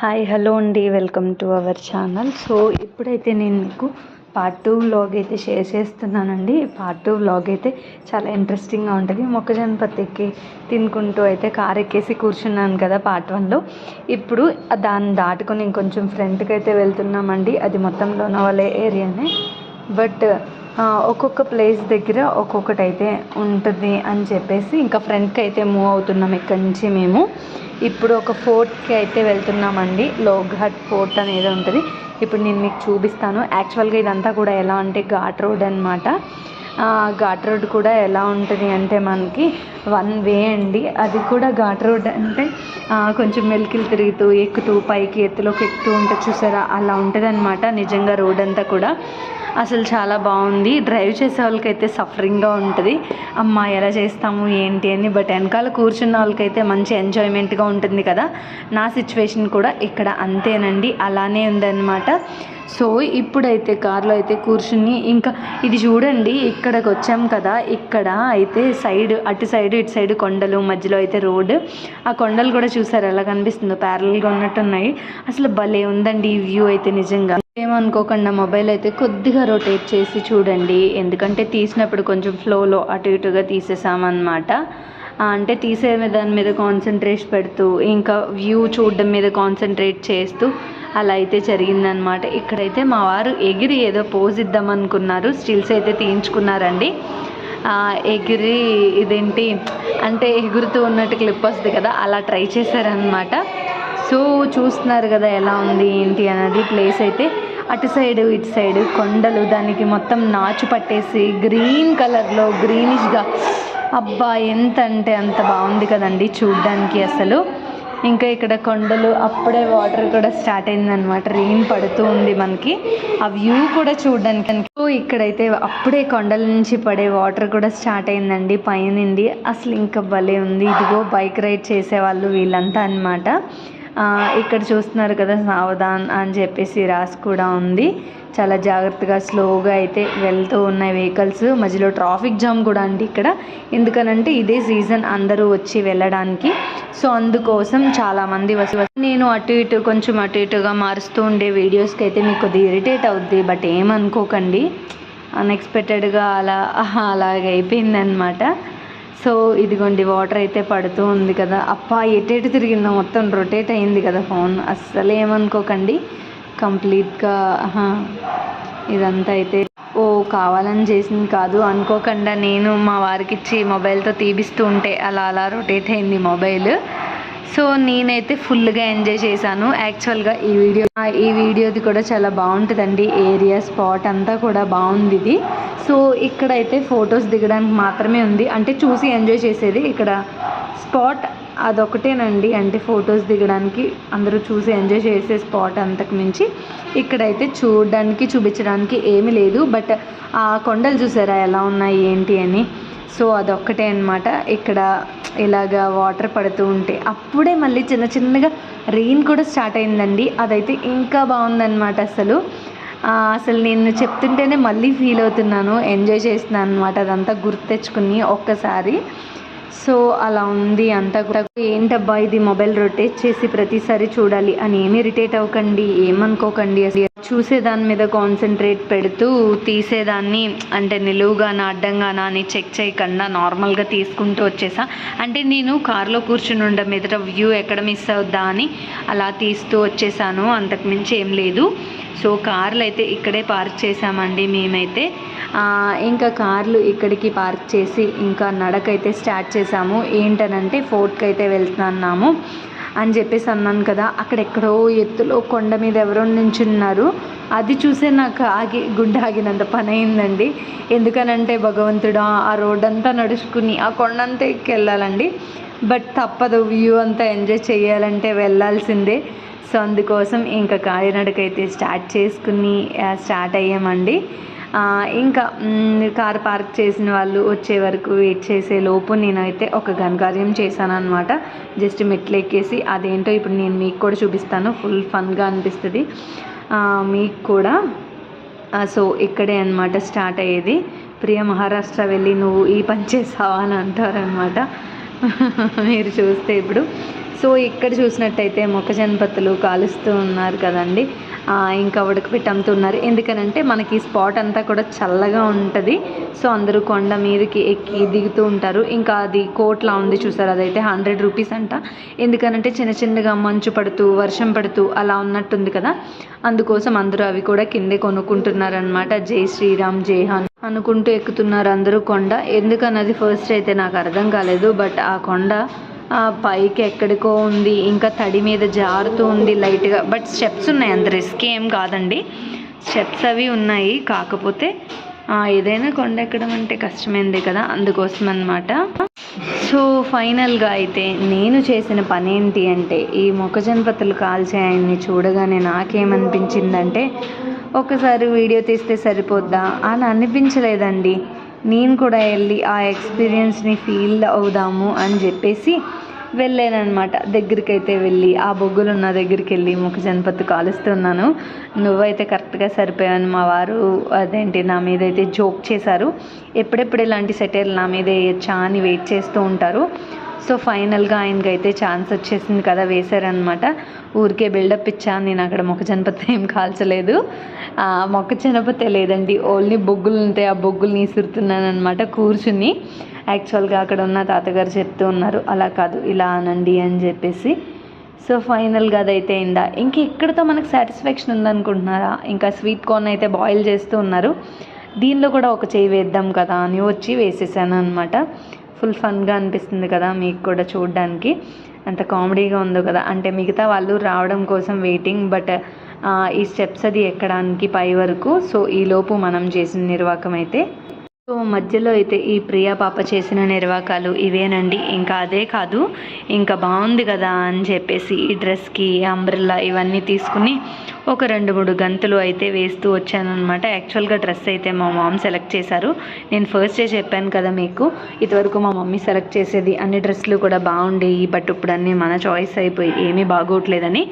Hi hello అండి. Welcome to our channel. So ఇప్పుడైతే నేను మీకు పార్ట్ టూ వ్లాగ్ అయితే షేర్ చేస్తున్నానండి. పార్ట్ టూ వ్లాగ్ అయితే చాలా ఇంట్రెస్టింగ్గా ఉంటుంది. మొక్కజొన్న పత్తికి తినుకుంటూ అయితే కార్ ఎక్కేసి కూర్చున్నాను కదా పార్ట్ వన్లో ఇప్పుడు దాన్ని దాటుకొని ఇంకొంచెం ఫ్రంట్కి అయితే వెళ్తున్నామండి. అది మొత్తం లోనవాలే ఏరియానే బట్ ఒక్కొక్క ప్లేస్ దగ్గర ఒక్కొక్కటి అయితే ఉంటుంది అని చెప్పేసి ఇంకా ఫ్రంట్కి అయితే మూవ్ అవుతున్నాం ఇక్కడి నుంచి మేము. ఇప్పుడు ఒక ఫోర్ట్కి అయితే వెళ్తున్నామండి. లోఘాట్ ఫోర్ట్ అనేది ఉంటుంది. ఇప్పుడు నేను మీకు చూపిస్తాను. యాక్చువల్గా ఇదంతా కూడా ఎలా అంటే ఘాట్ రోడ్ అనమాట ఘాట్ రోడ్ కూడా ఎలా ఉంటుంది అంటే మనకి వన్ వే అండి. అది కూడా ఘాట్ రోడ్ అంటే కొంచెం మెలికిలు తిరుగుతూ ఎక్కుతూ పైకి ఎత్తులోకి ఎక్కుతూ ఉంటే చూసారా? అలా ఉంటుంది అనమాట నిజంగా రోడ్ అంతా కూడా. అసలు చాలా బాగుంది. డ్రైవ్ చేసే వాళ్ళకైతే సఫరింగ్గా ఉంటుంది. అమ్మ ఎలా చేస్తాము ఏంటి అని. బట్ వెనకాల కూర్చున్న వాళ్ళకైతే మంచి ఎంజాయ్మెంట్గా ఉంటుంది కదా. నా సిచ్యువేషన్ కూడా ఇక్కడ అంతేనండి. అలానే ఉందన్నమాట. సో ఇప్పుడైతే కార్లో అయితే కూర్చుని ఇంకా ఇది చూడండి ఇక్కడికి వచ్చాం కదా ఇక్కడ అయితే సైడ్ అటు సైడ్ ఇటు సైడ్ కొండలు మధ్యలో అయితే రోడ్. ఆ కొండలు కూడా చూసారు ఎలా కనిపిస్తుందో? ప్యారల్గా ఉన్నట్టున్నాయి. అసలు భలే ఉందండి ఈ వ్యూ అయితే నిజంగా. ఏమనుకోకుండా మొబైల్ అయితే కొద్దిగా రొటేట్ చేసి చూడండి. ఎందుకంటే తీసినప్పుడు కొంచెం ఫ్లోలో అటు ఇటుగా తీసేసామన్నమాట. అంటే తీసే దాని మీద కాన్సన్ట్రేట్ పెడుతూ ఇంకా వ్యూ చూడడం మీద కాన్సన్ట్రేట్ చేస్తూ అలా అయితే జరిగిందనమాట ఇక్కడైతే మా వారు ఎగిరి ఏదో పోజ్ ఇద్దాం అనుకున్నారు స్టిల్స్ అయితే తీయించుకున్నారండి. ఎగిరి ఇదేంటి అంటే ఎగురుతూ ఉన్నట్టు క్లిప్ వస్తుంది కదా అలా ట్రై చేశారనమాట సో చూస్తున్నారు కదా ఎలా ఉంది ఏంటి అనేది ప్లేస్ అయితే. అటు సైడ్ ఇటు సైడ్ కొండలు దానికి మొత్తం నాచు పట్టేసి గ్రీన్ కలర్లో గ్రీనిష్గా అబ్బా ఎంత అంటే అంత బాగుంది కదండి చూడ్డానికి అసలు. ఇంకా ఇక్కడ కొండలు అప్పుడే వాటర్ కూడా స్టార్ట్ అయిందనమాట రెయిన్ పడుతూ ఉంది మనకి. ఆ వ్యూ కూడా చూడడానికి సో ఇక్కడైతే అప్పుడే కొండల నుంచి పడే వాటర్ కూడా స్టార్ట్ అయిందండి పైనుండి. అసలు ఇంకా భలే ఉంది. ఇదిగో బైక్ రైడ్ చేసేవాళ్ళు వీళ్ళంతా అనమాట ఇక్కడ చూస్తున్నారు కదా సావధాన్ అని చెప్పేసి రాసి కూడా ఉంది. చాలా జాగ్రత్తగా స్లోగా అయితే వెళ్తూ ఉన్నాయి వెహికల్స్. మధ్యలో ట్రాఫిక్ జామ్ కూడా అండి ఇక్కడ. ఎందుకనంటే ఇదే సీజన్ అందరూ వచ్చి వెళ్ళడానికి. సో అందుకోసం చాలామంది వస్తు నేను అటు ఇటు కొంచెం అటు ఇటుగా మారుస్తూ ఉండే వీడియోస్కి అయితే మీకు కొద్దిగా ఇరిటేట్ అవుద్ది. బట్ ఏమనుకోకండి. అన్ఎక్స్పెక్టెడ్గా అలా అలాగైపోయిందనమాట సో ఇదిగోండి వాటర్ అయితే పడుతూ ఉంది కదా. అప్ప ఎటు తిరిగిందో మొత్తం రొటేట్ అయింది కదా ఫోన్ అస్సలు ఏమనుకోకండి. కంప్లీట్గా ఇదంతా అయితే ఓ కావాలని చేసింది కాదు. అనుకోకుండా నేను మా వారికి ఇచ్చి మొబైల్తో తీపిస్తూ ఉంటే అలా అలా రొటేట్ అయింది మొబైల్. సో నేనైతే ఫుల్గా ఎంజాయ్ చేశాను. యాక్చువల్గా ఈ వీడియో ఈ వీడియోది కూడా చాలా బాగుంటుందండి. ఏరియా స్పాట్ అంతా కూడా బాగుంది ఇది. సో ఇక్కడైతే ఫొటోస్ దిగడానికి మాత్రమే ఉంది. అంటే చూసి ఎంజాయ్ చేసేది ఇక్కడ స్పాట్ అదొకటేనండి. అంటే ఫొటోస్ దిగడానికి అందరూ చూసి ఎంజాయ్ చేసే స్పాట్ అంతకు మించి ఇక్కడైతే చూడడానికి చూపించడానికి ఏమీ లేదు. బట్ ఆ కొండలు చూసారా? ఎలా ఉన్నాయి? ఏంటి అని. సో అదొక్కటే అనమాట ఇక్కడ ఇలాగ వాటర్ పడుతూ ఉంటే అప్పుడే మళ్ళీ చిన్న చిన్నగా రెయిన్ కూడా స్టార్ట్ అయిందండి. అదైతే ఇంకా బాగుందన్నమాట అసలు. అసలు నేను చెప్తుంటేనే మళ్ళీ ఫీల్ అవుతున్నాను. ఎంజాయ్ చేస్తున్నాను అనమాట అదంతా గుర్తు తెచ్చుకుని ఒక్కసారి. సో అలా ఉంది అంతా కూడా. ఏంటబ్బా ఇది మొబైల్ రొటేట్ చేసి ప్రతిసారి చూడాలి. అని ఏమి ఇరిటేట్ అవ్వకండి ఏమనుకోకండి. అసలు చూసే దాని మీద కాన్సన్ట్రేట్ పెడుతూ తీసేదాన్ని అంటే నిలువుగానా అడ్డంగానా అని చెక్ చేయకుండా నార్మల్గా తీసుకుంటూ వచ్చేసా. అంటే నేను కార్లో కూర్చుని ఉండ మీదట వ్యూ ఎక్కడ మిస్ అవుద్దా అని అలా తీస్తూ వచ్చేసాను. అంతకుమించి ఏం లేదు. సో కార్లు అయితే ఇక్కడే పార్క్ చేసామండి మేమైతే. ఇంకా కార్లు ఇక్కడికి పార్క్ చేసి ఇంకా నడకైతే స్టార్ట్ చేసాము ఏంటనంటే ఫోర్ట్కి అయితే వెళ్తున్నాము అని చెప్పేసి అన్నాను కదా అక్కడెక్కడో ఎత్తులో కొండ మీద ఎవరో నించున్నారు. అది చూసే నాకు ఆగి గుండె ఆగినంత పని అయిందండి ఎందుకనంటే భగవంతుడు ఆ రోడ్ అంతా నడుచుకుని ఆ కొండంతా ఎక్కి వెళ్ళాలండి బట్ తప్పదు వ్యూ అంతా ఎంజాయ్ చేయాలంటే వెళ్ళాల్సిందే. సో అందుకోసం ఇంకా కాలినడకైతే స్టార్ట్ చేసుకుని స్టార్ట్ అయ్యామండి. ఇంకా కార్ పార్క్ చేసిన వాళ్ళు వచ్చే వరకు వెయిట్ చేసే లోపు నేనైతే ఒక ఘనకార్యం చేశాను అనమాట జస్ట్ మెట్లు ఎక్కేసి అదేంటో ఇప్పుడు నేను మీకు కూడా చూపిస్తాను ఫుల్ ఫన్గా అనిపిస్తుంది. మీకు కూడా. సో ఇక్కడే అనమాట స్టార్ట్ అయ్యేది. ప్రియ మహారాష్ట్ర వెళ్ళి నువ్వు ఈ పని చేసావా? అని అంటారనమాట మీరు చూస్తే ఇప్పుడు. సో ఇక్కడ చూసినట్టయితే మొక్క జనపతులు కాలుస్తూ ఉన్నారు కదండి. ఇంకా ఉడకపెట్టి అమ్ముతున్నారు. ఎందుకనంటే మనకి ఈ స్పాట్ అంతా కూడా చల్లగా ఉంటుంది. సో అందరూ కొండ మీదకి ఎక్కి దిగుతూ ఉంటారు. ఇంకా అది కోట్లా ఉంది చూసారు? అదైతే హండ్రెడ్ రూపీస్ అంట. ఎందుకనంటే చిన్న చిన్నగా మంచు పడుతూ వర్షం పడుతూ అలా ఉన్నట్టుంది కదా. అందుకోసం అందరూ అవి కూడా కిందే కొనుక్కుంటున్నారనమాట జై శ్రీరామ్ జై హన్ అనుకుంటూ ఎక్కుతున్నారు అందరూ కొండ. ఎందుకన్నది ఫస్ట్ అయితే నాకు అర్థం కాలేదు. బట్ ఆ కొండ పైకి ఎక్కడికో ఉంది ఇంకా తడి మీద జారుతూ ఉంది లైట్గా. బట్ స్టెప్స్ ఉన్నాయి అంత రిస్క్ ఏం కాదండి. స్టెప్స్ అవి ఉన్నాయి కాకపోతే ఏదైనా కొండ ఎక్కడం అంటే కష్టమైంది కదా అందుకోసం అనమాట సో ఫైనల్గా అయితే నేను చేసిన పని ఏంటి అంటే ఈ మొక్కజొన్న కాల్చే ఆయన్ని చూడగానే నాకేమనిపించిందంటే ఒకసారి వీడియో తీస్తే సరిపోద్దా? అని అనిపించలేదండి. నేను కూడా వెళ్ళి ఆ ఎక్స్పీరియన్స్ని ఫీల్ అవుదాము అని చెప్పేసి వెళ్ళానమాట దగ్గరికి అయితే వెళ్ళి ఆ బొగ్గులు ఉన్న దగ్గరికి వెళ్ళి ముఖ పత్తి కాలుస్తున్నాను. నువ్వైతే కరెక్ట్గా సరిపోయావని మా వారు అదేంటి నా మీద అయితే జోక్ చేశారు. ఎప్పుడెప్పుడు ఇలాంటి సెటైల్ నా మీద వేయచ్చా అని వెయిట్ చేస్తూ ఉంటారు. సో ఫైనల్గా ఆయనకి అయితే ఛాన్స్ వచ్చేసింది కదా వేశారనమాట. ఊరికే బిల్డప్ ఇచ్చాను నేను అక్కడ మొక్కజొన్న పత్తి ఏం కాల్చలేదు. మొక్క మొక్కజొన్న లేదండి ఓన్లీ బొగ్గులు ఉంటాయి ఆ బొగ్గులు ఇసురుతున్నాను అనమాట కూర్చుని. యాక్చువల్గా అక్కడ ఉన్న తాతగారు చెప్తూ ఉన్నారు అలా కాదు ఇలా అనండి అని చెప్పేసి. సో ఫైనల్గా అదైతే అయిందా. ఇంక ఇక్కడతో మనకు సాటిస్ఫాక్షన్ ఉందనుకుంటున్నారా? ఇంకా స్వీట్ కార్న్ అయితే బాయిల్ చేస్తూ ఉన్నారు. దీనిలో కూడా ఒక చేయి వేద్దాం కదా అని వచ్చి వేసేసాను అనమాట ఫుల్ ఫన్గా అనిపిస్తుంది కదా మీకు కూడా చూడడానికి. అంత కామెడీగా ఉందో కదా. అంటే మిగతా వాళ్ళు రావడం కోసం వెయిటింగ్ బట్ ఈ స్టెప్స్ అది ఎక్కడానికి పై వరకు. సో ఈలోపు మనం చేసిన నిర్వాకం అయితే సో మధ్యలో అయితే ఈ ప్రియా పాప చేసిన నిర్వాకాలు ఇవేనండి. ఇంకా అదే కాదు ఇంకా బాగుంది కదా అని చెప్పేసి ఈ డ్రెస్కి అంబ్రెల్లా ఇవన్నీ తీసుకుని ఒక రెండు మూడు గంతులు అయితే వేస్తూ వచ్చానమాట యాక్చువల్గా డ్రెస్ అయితే మా మామ్ సెలెక్ట్ చేశారు. నేను ఫస్టే చెప్పాను కదా మీకు ఇదివరకు మా మమ్మీ సెలెక్ట్ చేసేది అన్ని డ్రెస్సులు కూడా బాగుండేవి బట్ ఇప్పుడు అన్నీ మన చాయిస్ అయిపోయి ఏమీ బాగోట్లేదని.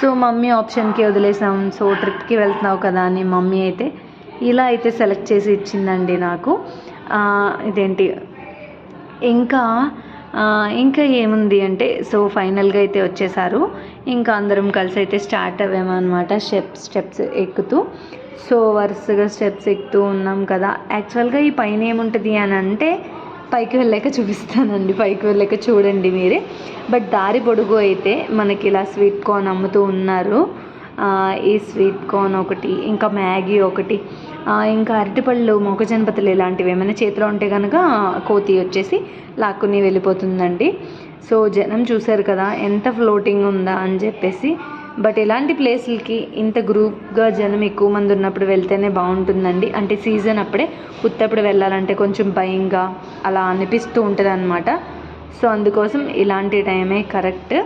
సో మమ్మీ ఆప్షన్కి వదిలేసాం. సో ట్రిప్కి వెళ్తున్నావు కదా అని మమ్మీ అయితే ఇలా అయితే సెలెక్ట్ చేసి ఇచ్చిందండి నాకు. ఇదేంటి? ఇంకా ఇంకా ఏముంది అంటే సో ఫైనల్గా అయితే వచ్చేసారు. ఇంకా అందరం కలిసి అయితే స్టార్ట్ అవ్వామన్నమాట స్టెప్స్ స్టెప్స్ ఎక్కుతూ. సో వరుసగా స్టెప్స్ ఎక్కుతూ ఉన్నాం కదా. యాక్చువల్గా ఈ పైన ఏముంటుంది అని అంటే పైకి వెళ్ళాక చూపిస్తానండి. పైకి వెళ్ళాక చూడండి మీరే. బట్ దారి పొడుగు అయితే మనకి ఇలా స్వీట్ కార్న్ అమ్ముతూ ఉన్నారు. ఈ స్వీట్ కార్న్ ఒకటి ఇంకా మ్యాగీ ఒకటి. ఇంకా అరటిపళ్ళు మొగజనపతులు ఇలాంటివి ఏమైనా చేతిలో ఉంటే కనుక కోతి వచ్చేసి లాక్కుని వెళ్ళిపోతుందండి. సో జనం చూశారు కదా ఎంత ఫ్లోటింగ్ ఉందా అని చెప్పేసి. బట్ ఇలాంటి ప్లేస్లకి ఇంత గ్రూప్గా జనం ఎక్కువ మంది ఉన్నప్పుడు వెళ్తేనే బాగుంటుందండి. అంటే సీజన్ అప్పుడే ఉత్తప్పుడు వెళ్ళాలంటే కొంచెం భయంగా అలా అనిపిస్తూ ఉంటుంది అనమాట సో అందుకోసం ఇలాంటి టైమే కరెక్ట్.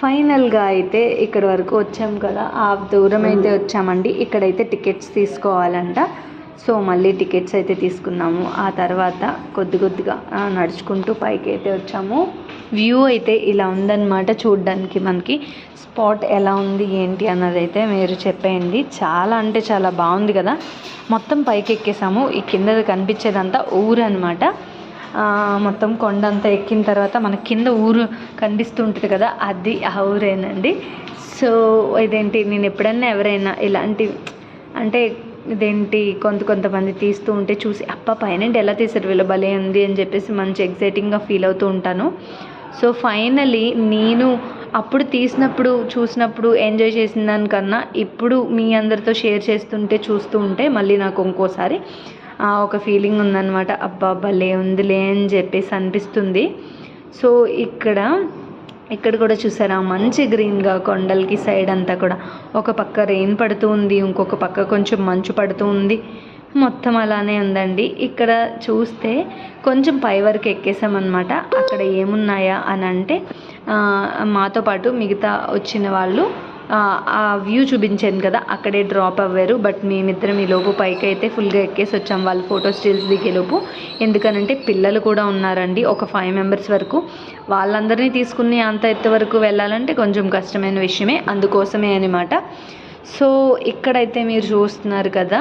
ఫైనల్గా అయితే ఇక్కడ వరకు వచ్చాం కదా. ఆ దూరం అయితే వచ్చామండి. ఇక్కడైతే టికెట్స్ తీసుకోవాలంట. సో మళ్ళీ టికెట్స్ అయితే తీసుకున్నాము. ఆ తర్వాత కొద్ది కొద్దిగా నడుచుకుంటూ పైకి అయితే వచ్చాము. వ్యూ అయితే ఇలా ఉందన్నమాట చూడడానికి మనకి. స్పాట్ ఎలా ఉంది ఏంటి అన్నది అయితే మీరు చెప్పేయండి. చాలా అంటే చాలా బాగుంది కదా. మొత్తం పైకి ఎక్కేసాము ఈ కింద కనిపించేదంతా ఊరు అనమాట మొత్తం కొండ అంతా ఎక్కిన తర్వాత మన కింద ఊరు కనిపిస్తుంటుంది కదా అది ఆ ఊరేనండి. సో ఇదేంటి నేను ఎప్పుడన్నా ఎవరైనా ఇలాంటి అంటే ఇదేంటి కొంత కొంతమంది తీస్తూ ఉంటే చూసి అప్ప పైన ఎలా తీసారు వీళ్ళు భలే ఉంది అని చెప్పేసి మంచి ఎగ్జైటింగ్గా ఫీల్ అవుతూ ఉంటాను. సో ఫైనలీ నేను అప్పుడు తీసినప్పుడు చూసినప్పుడు ఎంజాయ్ చేసిన దానికన్నా ఇప్పుడు మీ అందరితో షేర్ చేస్తుంటే చూస్తూ ఉంటే మళ్ళీ నాకు ఇంకోసారి ఒక ఫీలింగ్ ఉందన్నమాట. అబ్బా భలే ఉందిలే అని చెప్పేసి అనిపిస్తుంది. సో ఇక్కడ ఇక్కడ కూడా చూసారా? మంచి గ్రీన్గా కొండలకి సైడ్ అంతా కూడా. ఒక పక్క రెయిన్ పడుతూ ఉంది ఇంకొక పక్క కొంచెం మంచు పడుతూ ఉంది. మొత్తం అలానే ఉందండి. ఇక్కడ చూస్తే కొంచెం పై వరకు ఎక్కేసామన్నమాట. అక్కడ ఏమున్నాయా అని అంటే మాతో పాటు మిగతా వచ్చిన వాళ్ళు ఆ, వ్యూ చూపించాను కదా అక్కడే డ్రాప్ అవ్వారు. బట్ మేమిద్దరం ఈ లోపు పైకి అయితే ఫుల్గా ఎక్కేసి వచ్చాం. వాళ్ళు ఫోటో స్టిల్స్ దిగేలోపు ఎందుకనంటే పిల్లలు కూడా ఉన్నారండి ఒక ఫైవ్ మెంబర్స్ వరకు. వాళ్ళందరినీ తీసుకుని అంత ఎత్తు వరకు వెళ్ళాలంటే కొంచెం కష్టమైన విషయమే అందుకోసమే అనమాట సో ఇక్కడైతే మీరు చూస్తున్నారు కదా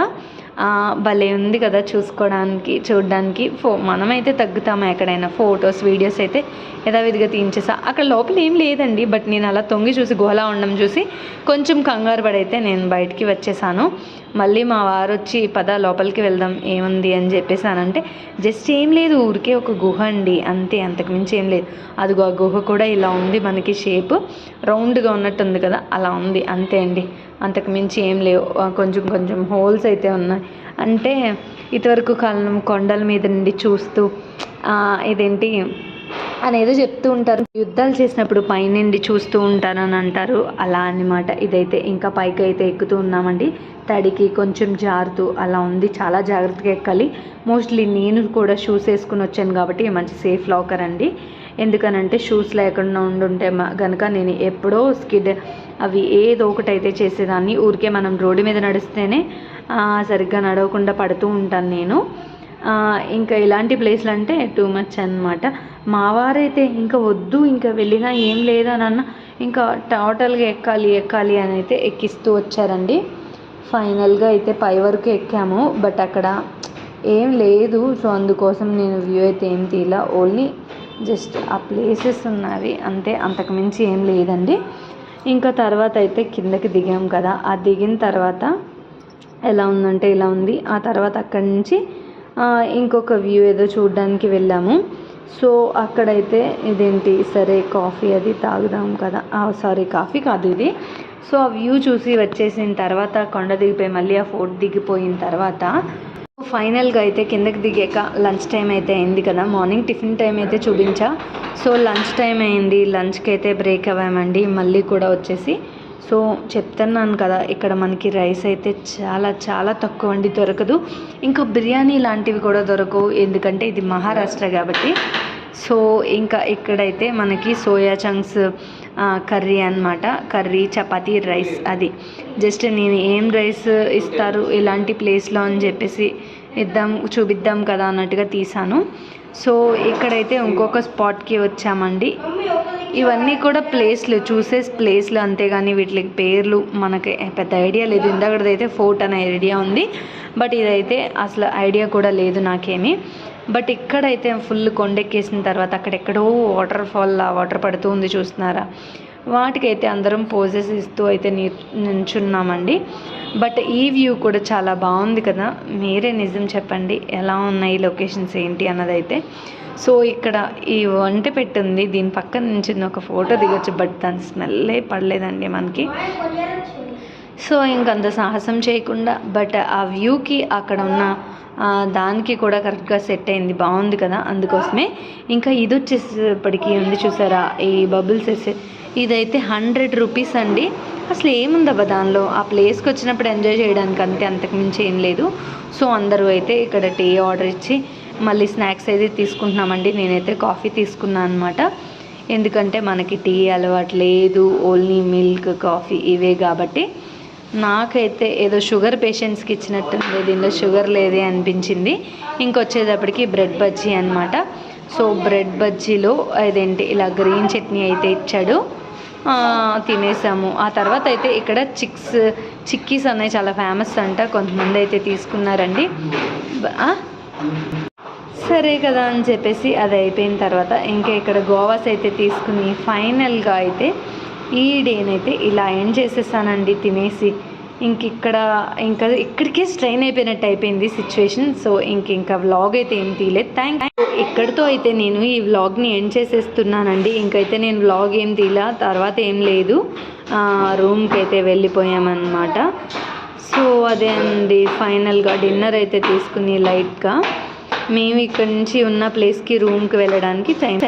భలే ఉంది కదా చూసుకోవడానికి చూడడానికి. ఫో మనమైతే తగ్గుతాము ఎక్కడైనా? ఫొటోస్ వీడియోస్ అయితే యథావిధిగా తీయించేసా. అక్కడ లోపల ఏం లేదండి బట్ నేను అలా తొంగి చూసి గోలా ఉండడం చూసి కొంచెం కంగారు పడైతే నేను బయటికి వచ్చేసాను. మళ్ళీ మా వారు వచ్చి పద లోపలికి వెళ్దాం ఏముంది? అని చెప్పేసానంటే జస్ట్ ఏం లేదు ఊరికే ఒక గుహ అండి అంతే అంతకుమించి ఏం లేదు. అదిగో ఆ గుహ కూడా ఇలా ఉంది మనకి షేప్. రౌండ్గా ఉన్నట్టుంది కదా అలా ఉంది అంతే అండి. అంతకు మించి ఏం లేవు. కొంచెం కొంచెం హోల్స్ అయితే ఉన్నాయి. అంటే ఇదివరకు కాలం కొండల మీద నుండి చూస్తూ ఇదేంటి అనేదో చెప్తూ ఉంటారు. యుద్ధాలు చేసినప్పుడు పైనుండి చూస్తూ ఉంటారని అంటారు. అలా అనమాట ఇదైతే ఇంకా పైకి అయితే ఎక్కుతూ ఉన్నామండి. తడికి కొంచెం జారుతూ అలా ఉంది. చాలా జాగ్రత్తగా ఎక్కాలి. మోస్ట్లీ నేను కూడా షూస్ వేసుకుని వచ్చాను కాబట్టి మంచి సేఫ్ లాకర్ అండి. ఎందుకనంటే షూస్ లేకుండా ఉండుంటే కనుక నేను ఎప్పుడో స్కిడ్ అవి ఏదో ఒకటైతే చేసేదాన్ని. ఊరికే మనం రోడ్డు మీద నడిస్తేనే సరిగ్గా నడవకుండా పడుతూ ఉంటాను నేను. ఇంకా ఇలాంటి ప్లేస్లు అంటే టూ మచ్ అనమాట మా వారైతే ఇంకా వద్దు ఇంకా వెళ్ళినా ఏం లేదనన్న ఇంకా టోటల్గా ఎక్కాలి ఎక్కాలి అని అయితే ఎక్కిస్తూ వచ్చారండి. ఫైనల్గా అయితే పై వరకు ఎక్కాము బట్ అక్కడ ఏం లేదు. సో అందుకోసం నేను వ్యూ అయితే ఏం తీయాల. ఓన్లీ జస్ట్ ఆ ప్లేసెస్ ఉన్నవి అంతే అంతకుమించి ఏం లేదండి. ఇంకా తర్వాత అయితే కిందకి దిగాం కదా. ఆ దిగిన తర్వాత ఎలా ఉందంటే ఇలా ఉంది. ఆ తర్వాత అక్కడి నుంచి ఇంకొక వ్యూ ఏదో చూడడానికి వెళ్ళాము. సో అక్కడైతే ఇదేంటి సరే కాఫీ అది తాగుదాం కదా. సారీ కాఫీ కాదు ఇది. సో ఆ వ్యూ చూసి వచ్చేసిన తర్వాత కొండ దిగిపోయి మళ్ళీ ఆ ఫోర్ట్ దిగిపోయిన తర్వాత ఫైనల్గా అయితే కిందకి దిగాక లంచ్ టైం అయితే అయింది కదా. మార్నింగ్ టిఫిన్ టైం అయితే చూపించా. సో లంచ్ టైం అయింది. లంచ్కి అయితే బ్రేక్ అవ్వామండి. మళ్ళీ కూడా వచ్చేసి. సో చెప్తున్నాను కదా ఇక్కడ మనకి రైస్ అయితే చాలా చాలా తక్కువ అండి దొరకదు. ఇంకా బిర్యానీ లాంటివి కూడా దొరకవు ఎందుకంటే ఇది మహారాష్ట్ర కాబట్టి. సో ఇంకా ఇక్కడైతే మనకి సోయా చంక్స్ కర్రీ అన్నమాట. కర్రీ చపాతీ రైస్ అది. జస్ట్ నేను ఏం రైస్ ఇస్తారు ఇలాంటి ప్లేస్లో అని చెప్పేసి ఇద్దాం చూపిద్దాం కదా అన్నట్టుగా తీసాను సో ఇక్కడైతే ఇంకొక స్పాట్కి వచ్చామండి. ఇవన్నీ కూడా ప్లేస్లు చూసే ప్లేస్లు అంతేగాని వీటికి పేర్లు మనకి పెద్ద ఐడియా లేదు. ఇందాకడైతే ఫోర్ట్ అనే ఐడియా ఉంది. బట్ ఇదైతే అసలు ఐడియా కూడా లేదు నాకేమీ. బట్ ఇక్కడైతే ఫుల్ కొండెక్కేసిన తర్వాత అక్కడెక్కడో వాటర్ ఫాల్ వాటర్ పడుతూ ఉంది చూస్తున్నారా? వాటికైతే అందరం పోజెస్ ఇస్తూ అయితే నీ నించున్నామండి. బట్ ఈ వ్యూ కూడా చాలా బాగుంది కదా. మీరే నిజం చెప్పండి ఎలా ఉన్నాయి లొకేషన్స్ ఏంటి అన్నదైతే. సో ఇక్కడ ఈ వంట పెట్టింది దీని పక్కన నుంచి ఒక ఫోటో దిగొచ్చు బట్ దాని స్మెల్లే పడలేదండి మనకి. సో ఇంకంత సాహసం చేయకుండా బట్ ఆ వ్యూకి అక్కడ ఉన్న దానికి కూడా కరెక్ట్గా సెట్ అయింది. బాగుంది కదా? అందుకోసమే. ఇంకా ఇది వచ్చేసేపటికి ఉంది చూసారా? ఈ బబుల్స్ వేసే ఇదైతే హండ్రెడ్ రూపీస్ అండి. అసలు ఏముందబ్బా దానిలో? ఆ ప్లేస్కి వచ్చినప్పుడు ఎంజాయ్ చేయడానికి అంతే అంతకుమించి ఏం లేదు. సో అందరూ అయితే ఇక్కడ టీ ఆర్డర్ ఇచ్చి మళ్ళీ స్నాక్స్ అయితే తీసుకుంటున్నామండి. నేనైతే కాఫీ తీసుకున్నాను అనమాట ఎందుకంటే మనకి టీ అలవాటు లేదు. ఓన్లీ మిల్క్ కాఫీ ఇవే కాబట్టి. నాకైతే ఏదో షుగర్ పేషెంట్స్కి ఇచ్చినట్టుంది దీనిలో షుగర్ లేదే అనిపించింది. ఇంకొచ్చేటప్పటికి బ్రెడ్ బజ్జీ అనమాట సో బ్రెడ్ బజ్జీలో అదేంటి ఇలా గ్రీన్ చట్నీ అయితే ఇచ్చాడు. తినేసాము. ఆ తర్వాత అయితే ఇక్కడ చిక్స్ చిక్కీస్ అనేవి చాలా ఫేమస్ అంట కొంతమంది అయితే తీసుకున్నారండి. సరే కదా అని చెప్పేసి అది అయిపోయిన తర్వాత ఇంకా ఇక్కడ గోవాస్ అయితే తీసుకుని ఫైనల్గా అయితే ఈ డేనైతే ఇలా ఎండ్ చేసేసానండి తినేసి. ఇంక ఇక్కడ ఇంకా ఇక్కడికే స్ట్రైన్ అయిపోయినట్టు అయిపోయింది సిచ్యువేషన్ సో ఇంక ఇంకా వ్లాగ్ అయితే ఏం తీయలేదు. థ్యాంక్ ఇక్కడితో అయితే నేను ఈ వ్లాగ్ని ఎండ్ చేసేస్తున్నానండి. ఇంకైతే నేను వ్లాగ్ ఏం తీలా తర్వాత ఏం లేదు. రూమ్కి అయితే వెళ్ళిపోయామన్నమాట. సో అదే అండి ఫైనల్గా డిన్నర్ అయితే తీసుకుని లైట్గా మేము ఇక్కడ నుంచి ఉన్న ప్లేస్కి రూమ్కి వెళ్ళడానికి టైం